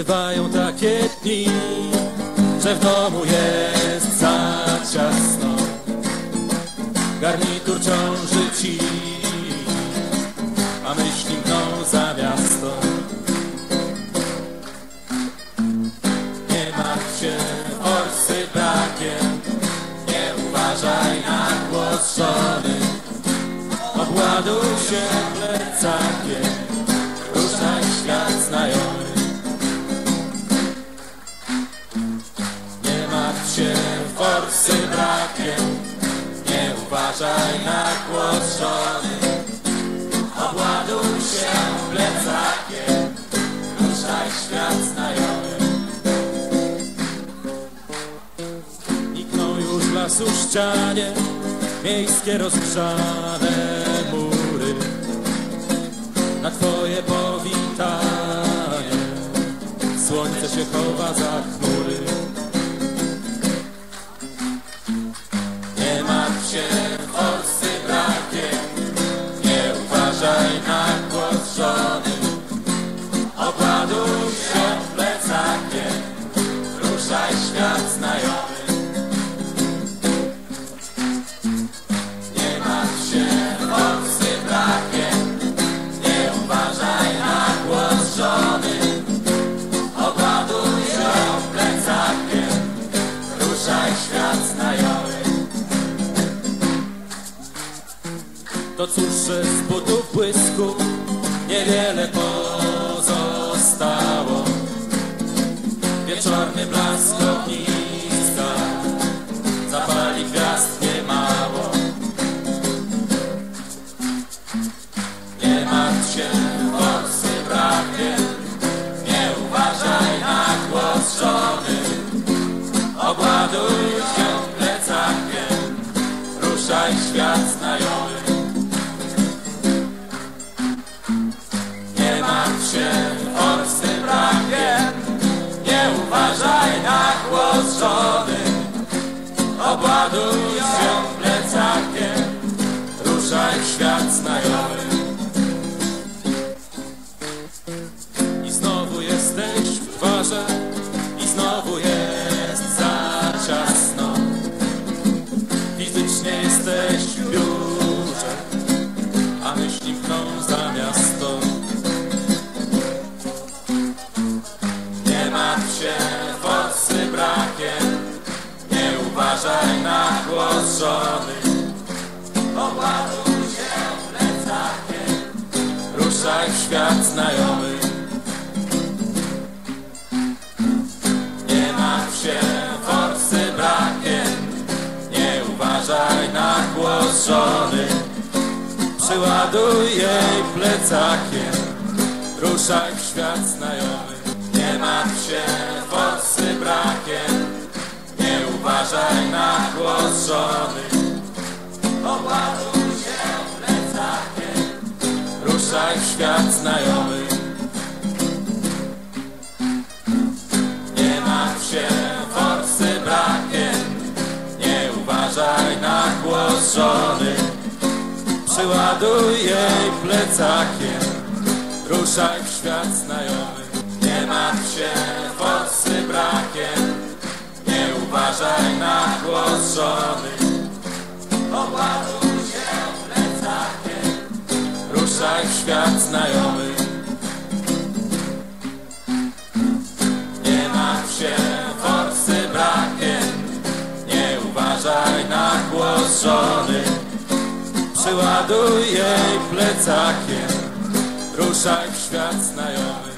Bywają takie dni, że w domu jest za ciasno. Garnitur ciąży ci, a myśli mkną za miasto. Nie martw się forsy brakiem, nie uważaj na głos żony. Obładuj się plecakiem, nie uważaj na głos żony. Obładuj się plecakiem, ruszaj świat znajomy. Nikną już w lasu ścianie, miejskie rozgrzane mury. Na twoje powitanie słońce się chowa za chmury. Świat znajomy. Nie martw się forsy brakiem, nie uważaj na głos żony. Obładuj się plecakiem, ruszaj świat znajomy. To cóż, z butów błysku niewiele pozostało. Wieczorny blask ogniska zapali gwiazd niemało. Nie martw się forsy brakiem, nie uważaj na głos żony. Obładuj się plecakiem, ruszaj świat znajomy. Głos żony. Obładuj się plecakiem, ruszaj w świat znajomy. Nie martw się forsy brakiem, nie uważaj na głos żony. Przyładuj jej plecakiem, ruszaj w świat znajomy. Nie martw się forsy brakiem, nie uważaj na głos żony. Obładuj się plecakiem, ruszaj w świat znajomy. Nie martw się forsy brakiem, nie uważaj na głos żony. Przyładuj jej plecakiem, ruszaj w świat znajomy. Nie martw się forsy brakiem, nie uważaj na głos świat znajomy. Nie martw się forsy brakiem, nie uważaj na głos żony. Przyładuj jej plecakiem, ruszaj w świat znajomy.